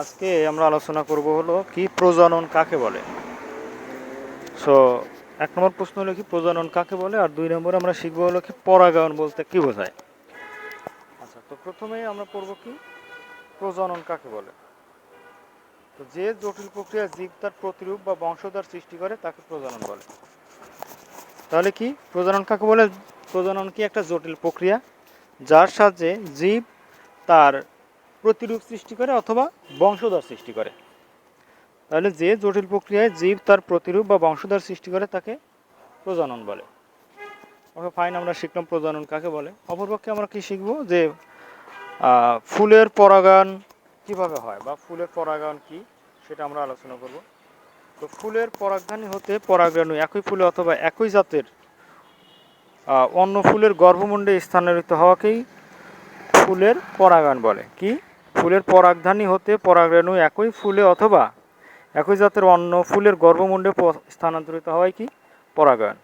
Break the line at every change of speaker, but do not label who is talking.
আজকে আমরা আলোচনা করব হলো কি প্রজনন কাকে বলে? সো এক নম্বর প্রশ্ন হলো কি প্রজনন কাকে বলে? আর দুই নম্বরে আমরা শিখব হলো কি পরাগায়ন বলতে কি বোঝায়? আচ্ছা তো প্রথমেই আমরা পড়ব কি? প্রজনন কাকে বলে? তো যে জটিল প্রক্রিয়া জীব তার প্রতিরূপ বা বংশধর সৃষ্টি করে তাকে প্রজনন বলে। তাহলে কি? প্রজনন কাকে বলে? প্রজনন কি একটা জটিল প্রক্রিয়া? যার সাহায্যে জীব তার প্রতিরূপ সৃষ্টি করে অথবা বংশধর সৃষ্টি করে। তাহলে যে জটিল প্রক্রিয়ায় জীব তার প্রতিরূপ বা বংশধর সৃষ্টি করে তাকে প্রজনন বলে। ওকে ফাইন আমরা শিখলাম প্রজনন কাকে বলে। অপরপক্ষে আমরা কি শিখব? যে ফুলের পরাগায়ন কীভাবে হয় বা ফুলের পরাগায়ন কি সেটা আমরা আলোচনা করব। তো ফুলের পরাগধানী হতে পরাগরেণু একই ফুলে অথবা একই জাতের অন্য ফুলের গর্ভমুণ্ডে স্থানান্তরিত হওয়াকেই ফুলের পরাগায়ন বলে। কি? ফুলের পরাগধানী হতে পরাগরেণু একই ফুলে অথবা একই জাতের অন্য ফুলের গর্ভমুণ্ডে স্থানান্তরিত হওয়াই কি? পরাগায়ন।